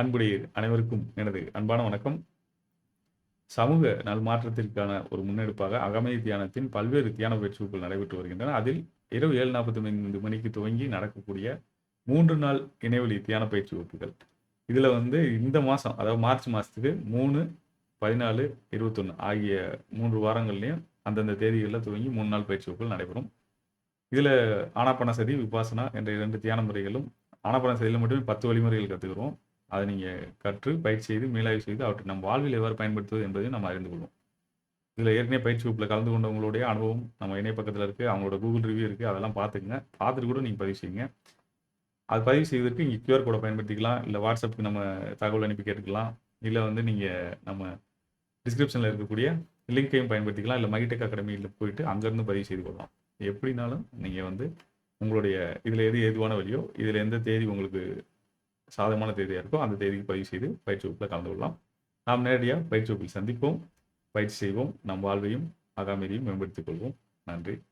அன்புடைய அனைவருக்கும் எனது அன்பான வணக்கம். சமூக நல்மாற்றத்திற்கான ஒரு முன்னெடுப்பாக அகமை தியானத்தின் பல்வேறு தியான பயிற்சிகள் நடைபெற்று வருகின்றன. அதில் இரவு ஏழு நாற்பத்தி ஐந்து மணிக்கு துவங்கி நடக்கக்கூடிய மூன்று நாள் இணைவெளி தியான பயிற்சி வகுப்புகள். இதில் வந்து இந்த மாதம் அதாவது மார்ச் மாதத்துக்கு மூணு பதினாலு இருபத்தொன்று ஆகிய மூன்று வாரங்கள்லையும் அந்தந்த தேதிகளில் துவங்கி மூணு நாள் பயிற்சி வகுப்புகள் நடைபெறும். இதில் ஆனாப்பன சதி விபாசனா என்ற இரண்டு தியான முறைகளும் ஆனாப்பன சதியில் மட்டுமே பத்து வழிமுறைகள் கற்றுக்கிறோம் அதை நீங்கள் கற்று பயிற்சி செய்து மீளாய்வு செய்து அவற்றை நம் வாழ்வில் எவ்வாறு பயன்படுத்துவது என்பதையும் நம்ம அறிந்து கொள்வோம். இதில் ஏற்கனவே பயிற்சி வகுப்பில் கலந்து கொண்டவங்களுடைய அனுபவம் நம்ம இணைய பக்கத்தில் இருக்குது அவங்களோட கூகுள் ரிவ்யூ இருக்குது அதெல்லாம் பார்த்துக்குங்க. பார்த்துட்டு கூட நீங்கள் பதிவு செய்யுங்க. அது பதிவு செய்வதற்கு இங்கே கியூஆர் கோடை பயன்படுத்திக்கலாம் இல்லை வாட்ஸ்அப்புக்கு நம்ம தகவல் அனுப்பி கேட்டுக்கலாம் இல்லை வந்து நீங்கள் நம்ம டிஸ்கிரிப்ஷனில் இருக்கக்கூடிய லிங்க்கையும் பயன்படுத்திக்கலாம் இல்லை மைடெக் அகாடமியில் போயிட்டு அங்கேருந்து பதிவு செய்து கொள்ளலாம். எப்படினாலும் நீங்கள் வந்து உங்களுடைய இதில் எது எதுவான வழியோ இதில் எந்த தேதி உங்களுக்கு சாதகமான தேதியாக இருக்கோ அந்த தேதிக்கு பதிவு செய்து பயிற்சி வகுப்பில் கலந்து கொள்ளலாம். நாம் நேரடியாக பயிற்சி வகுப்பில் சந்திப்போம். பயிற்சி செய்வோம். நம் வாழ்வையும் அகாமதியும் மேம்படுத்திக் கொள்வோம். நன்றி.